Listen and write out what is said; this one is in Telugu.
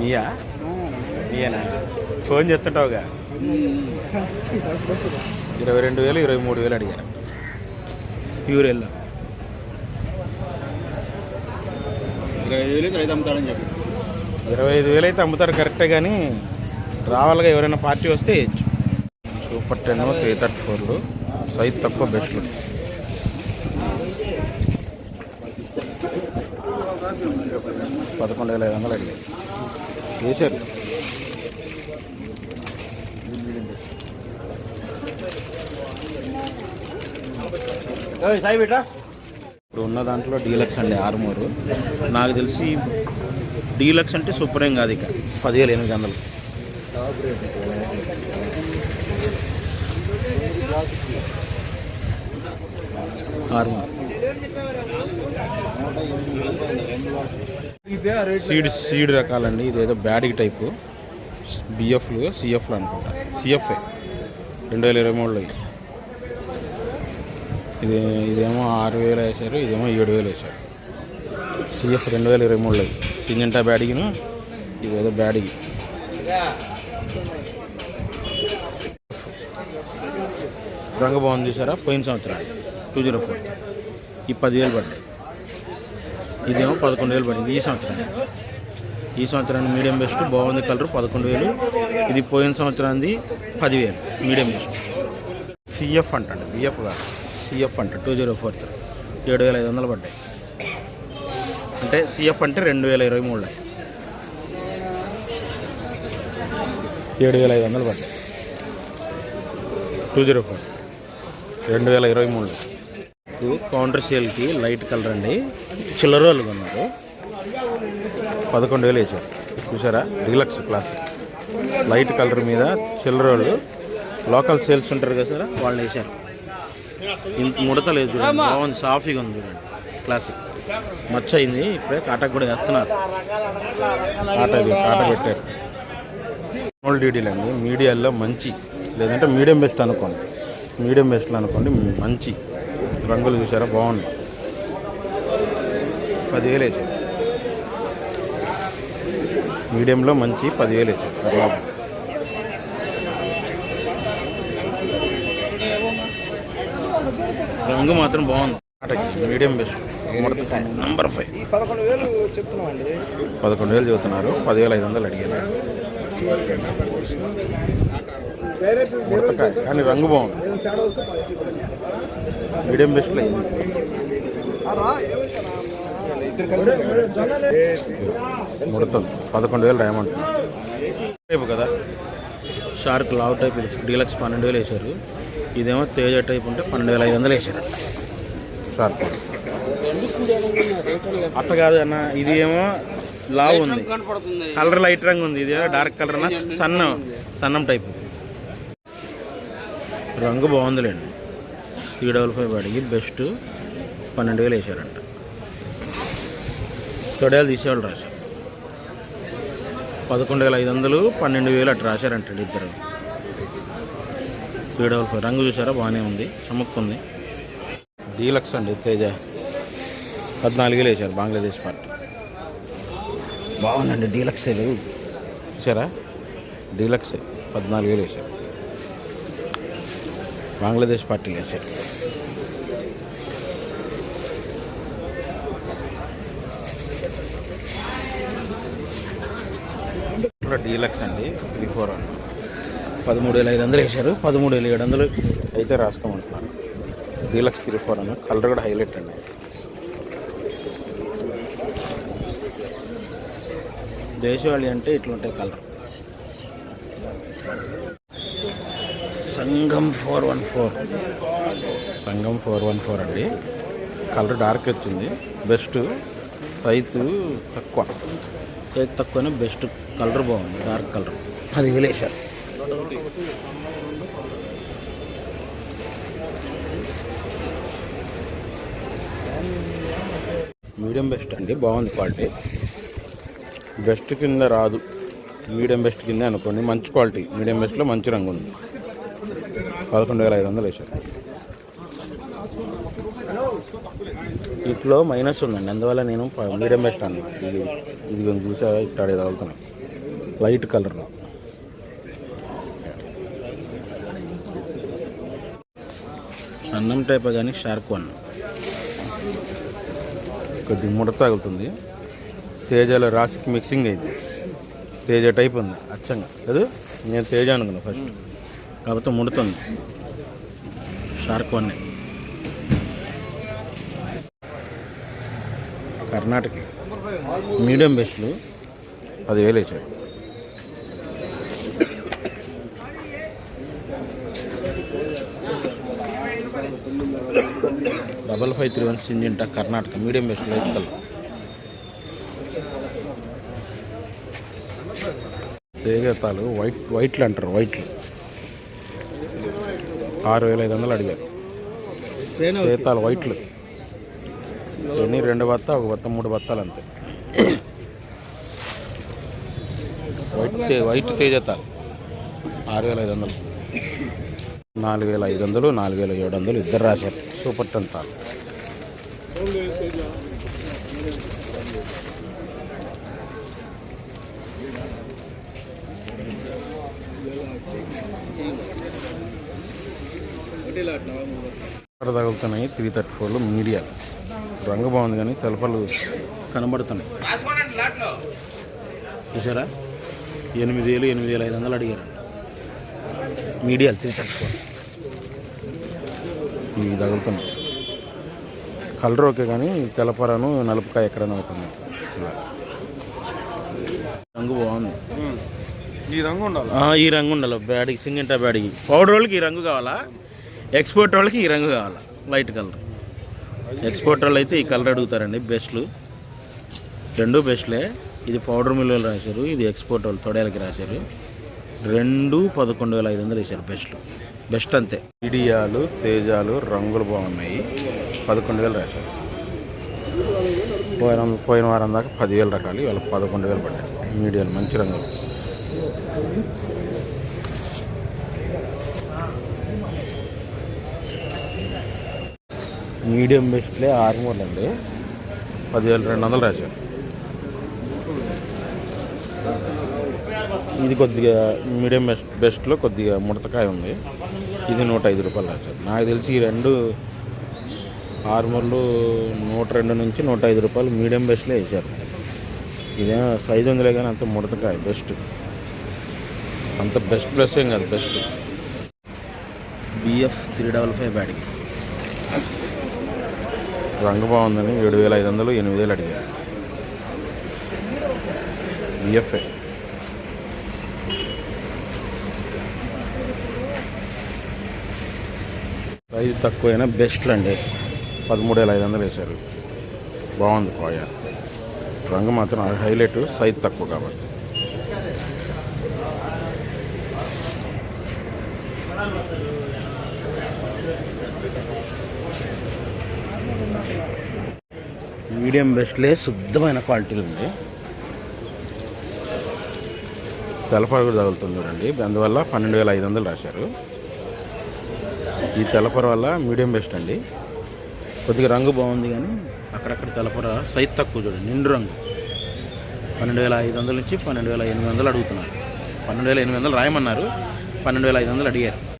నీయా? నీయేనా? ఫోన్ చేస్తుంటావుగా? ఇరవై రెండు వేలు ఇరవై మూడు వేలు అడిగారు. ప్యూర్ ఎల్లో ఇరవై ఐదు రైతు అమ్ముతాడని చెప్పి. ఇరవై ఐదు వేలు అయితే అమ్ముతారు కరెక్టే కానీ రావాలిగా ఎవరైనా పార్టీ వస్తే వేయచ్చు. సూపర్ టెన్ త్రీ థర్టీ ఫోర్లు. సైజ్ తక్కువ బెస్ట్లు పదకొండు వేల ఐదు వందలు అడిగారు. వేశారు ఇప్పుడు ఉన్న దాంట్లో డీలక్స్ అండి ఆరుమూరు. నాకు తెలిసి డీలక్స్ అంటే సూపర్ ఏం కాదు ఇక. పదివేలు ఎనిమిది వందలు. ఆరుమూరు. సీడ్ సీడ్ రకాలండి. ఇదేదో బ్యాడిగ్ టైపు. బిఎఫ్లు సిఎఫ్లు అనుకుంటా. సిఎఫ్ఏ రెండు వేల ఇరవై మూడులో ఇది. ఇది ఇదేమో ఆరు వేలు వేశారు ఇదేమో ఏడు వేలు వేశారు సిఎఫ్ రెండు వేల ఇరవై మూడులో ఇది. సింజంటా బ్యాడిగిను ఇదేదో బ్యాడిగ్. రంగు బాగుంది చూసారా? పోయిన సంవత్సరం. Two zero four. ఈ పదివేలు పడ్డాయి. ఇదేమో పదకొండు వేలు పడింది ఈ సంవత్సరం ఈ సంవత్సరానికి మీడియం బెస్ట్ బాగుంది కలర్ పదకొండు వేలు. ఇది పోయిన సంవత్సరానికి పదివేలు మీడియం బెస్ట్. సిఎఫ్ అంటండి బిఎఫ్ కాదు సిఎఫ్ అంట. టూ జీరో ఫోర్ ఏడు వేల ఐదు వందలు పడ్డాయి. అంటే సిఎఫ్ అంటే రెండు వేల ఇరవై మూడులో. ఏడు వేల ఐదు వందలు పడ్డాయి. టూ జీరో ఫోర్ రెండు వేల ఇరవై మూడులో. మీకు కౌంటర్ సేల్కి లైట్ కలర్ అండి. చిల్లర వాళ్ళు ఉన్నారు పదకొండు వేలు వేసారు. చూసారా? Deluxe class. లైట్ కలర్ మీద చిల్లర వాళ్ళు. లోకల్ సేల్స్ ఉంటారు కదా సార్ వాళ్ళు వేసారు. ఇంత ముడత లేదు చూడండి. బాగుంది సాఫీగా ఉంది చూడండి. క్లాసిక్. మచ్చ అయింది ఇప్పుడే కాటకు కూడా వేస్తున్నారు. కాటా పెట్టారు. స్మాల్ డీడీలు అండి. మీడియాలో మంచి. లేదంటే మీడియం బెస్ట్ అనుకోండి. మీడియం బెస్ట్లో అనుకోండి మంచి. రంగులు చూసారా బాగుంది. పదివేలు వేసారు. మీడియంలో మంచి పదివేలు వేసారు. పర్లేదు. రంగు మాత్రం బాగుంది. Medium best. Number five. పదకొండు వేలు చెప్తున్నామండి. పదకొండు వేలు చెబుతున్నారు. పదివేల ఐదు వందలు అడిగారు. ముడతకాయ కానీ రంగు బాగుంది. మీడియం బెస్ట్లో ముడతలు. పదకొండు వేలు రాయమంట టైపు కదా? షార్క్ లావ్ టైప్ ఇది. డీలక్స్ పన్నెండు వేలు వేశారు. ఇదేమో తేజ టైప్ ఉంటే పన్నెండు వేల ఐదు వందలు వేశారు. షార్క్ అట్ట కాదు అన్న ఇది ఏమో లావ్ ఉంది. కలర్ లైట్ రంగు ఉంది. ఇది డార్క్ కలర్ అన్న. సన్నం. సన్నం టైప్. రంగు బాగుందిలేండి. త్రీ డబల్ ఫైవ్ అడిగి బెస్ట్ పన్నెండు వేలు వేసారంట తొడయాలు తీసేవాళ్ళు రాశారు పదకొండు వేల ఐదు వందలు పన్నెండు వేలు అట్లా రాశారంట ఇద్దరు. త్రీ డబల్ ఫైవ్ రంగు చూసారా? బాగానే ఉంది. చమక్కుంది. డీలక్స్ అండి తేజ. పద్నాలుగు వేలు వేశారు బంగ్లాదేశ్ పార్టీ. బాగుందండి డీలక్స్ లేవు చూసారా? డీలక్స్. పద్నాలుగు వేలు వేశారు. బంగ్లాదేశ్ పార్టీ ఇక్కడ డీలక్స్ అండి త్రీ ఫోర్ వన్. పదమూడు వేల ఐదు వందలు వేశారు. పదమూడు వేల ఏడు వందలు అయితే రాసుకోమంటున్నారు. Deluxe three four one colour కూడా హైలైట్ అండి. దేశవాళి అంటే ఇట్లుంటాయి colour. Sangam four one four. Sangam four one four అండి. కలర్ డార్క్ వచ్చింది. బెస్ట్. సైజు తక్కువ. సైజు తక్కువనే బెస్ట్ కలర్ బాగుంది డార్క్ కలర్. అది వేలేశారు. మీడియం బెస్ట్ అండి బాగుంది క్వాలిటీ. బెస్ట్ కింద రాదు. మీడియం బెస్ట్ కింద అనుకోండి మంచి క్వాలిటీ. మీడియం బెస్ట్లో మంచి రంగు ఉంది. పదకొండు వేల ఐదు వందలు వేశారు. ఇట్లో మైనస్ ఉందండి. అందువల్ల నేను మీడియం పెట్టాను. ఇది ఇది కొంచెం చూసా ఇక్కడ తగులుతున్నాను. లైట్ కలర్లో అన్నం టైప్ కానీ షార్క్ వన్. కొద్ది ముడత తగులుతుంది. తేజలో రాసికి మిక్సింగ్ అయింది. తేజ టైప్ ఉంది. అచ్చంగా. లేదు నేను తేజ అనుకున్నా ఫస్ట్. కాకపోతే ముడుతుంది. Shark one. కర్ణాటక. మీడియం బెస్ట్లు. పదివేలు వేసాడు double five three one Syngenta Karnataka. Medium best light colour. తేగతాలు white వైట్లు అంటారు వైట్లు. ఆరు వేల ఐదు వందలు అడిగారు. తేతాలు వైట్లు. ఎన్ని? రెండు బత్త ఒక బత్త మూడు బత్తాలు అంతే. వైట్ తే వైట్ తేజతాలు ఆరు వేల ఐదు వందలు. నాలుగు వేల ఐదు వందలు నాలుగు వేల ఏడు వందలు ఇద్దరు రాశారు. సూపర్ టెన్ తాలు. తగులుతున్నాయి త్రీ థర్టీ ఫోర్లో మీడియాలు రంగు బాగుంది కానీ తెలపలు కనబడుతున్నాయి. చూసారా? ఎనిమిది వేలు ఎనిమిది వేల ఐదు వందలు అడిగారు. మీడియాలు త్రీ థర్టీ ఫోర్ ఇవి తగులుతున్నాయి. కలర్ ఓకే కానీ తెలపరను నలుపుకాయ ఎక్కడైనా అవుతుంది రంగు బాగుంది. ఈ రంగు ఉండాలి? ఈ రంగు ఉండాలి. బ్యాడికి సింగింటా బ్యాడికి. పౌడర్ వాళ్ళకి ఈ రంగు కావాలా? ఎక్స్పోర్ట్ వాళ్ళకి ఈ రంగు కావాలి? లైట్ కలర్ ఎక్స్పోర్ట్ వాళ్ళు అయితే ఈ కలర్ అడుగుతారండి బెస్ట్లు రెండు బెస్ట్లే ఇది పౌడర్ మిల్ వాళ్ళు రాశారు ఇది ఎక్స్పోర్ట్ వాళ్ళు తొడేలకి రాశారు. రెండు పదకొండు వేల ఐదు వందలు వేశారు బెస్ట్లు బెస్ట్ అంతే. ఇడియాలు తేజాలు రంగులు బాగున్నాయి. పదకొండు వేలు రాశారు. పోయిన పోయిన వారం దాకా పదివేల రకాలు ఇవాళ పదకొండు వేలు పడ్డాయి. మీడియాలు మంచి రంగులు. మీడియం బెస్ట్లే ఆర్మూర్ అండి పదివేల రెండు వందలు రాశారు. ఇది కొద్దిగా మీడియం బెస్ట్ బెస్ట్లో కొద్దిగా ముడతకాయ ఉంది. ఇది నూట ఐదు రూపాయలు రాశారు. నాకు తెలిసి ఈ రెండు ఆర్మూర్లు నూట రెండు నుంచి నూట ఐదు రూపాయలు మీడియం బెస్ట్లో వేశారు. ఇదే సైజు ఉందిలే కానీ అంత ముడతకాయ బెస్ట్. అంత బెస్ట్ ప్లస్ ఏం కాదు best. BF three double five batting రంగు బాగుందని ఏడు వేల ఐదు వందలు ఎనిమిది వేలు అడిగారు. బిఎఫ్ఏ ప్రైస్ తక్కువైనా బెస్ట్ అండి పదమూడు వేల ఐదు వందలు వేశారు. బాగుంది కోయ రంగు మాత్రం హైలైట్ సైజ్ తక్కువ కాబట్టి. మీడియం బెస్ట్లే శుద్ధమైన క్వాలిటీలు ఉంది. తెలపర కూడా తగులుతుంది చూడండి. అందువల్ల పన్నెండు వేల ఐదు వందలు రాశారు. ఈ తెలపర వల్ల మీడియం బెస్ట్ అండి. కొద్దిగా రంగు బాగుంది కానీ అక్కడక్కడ తెలపర సైజ్ తక్కువ చూడండి. నిండు రంగు. పన్నెండు వేల ఐదు వందల నుంచి పన్నెండు వేల ఎనిమిది వందలు అడుగుతున్నారు. పన్నెండు వేల ఎనిమిది వందలు రాయమన్నారు. పన్నెండు వేల ఐదు వందలు అడిగారు.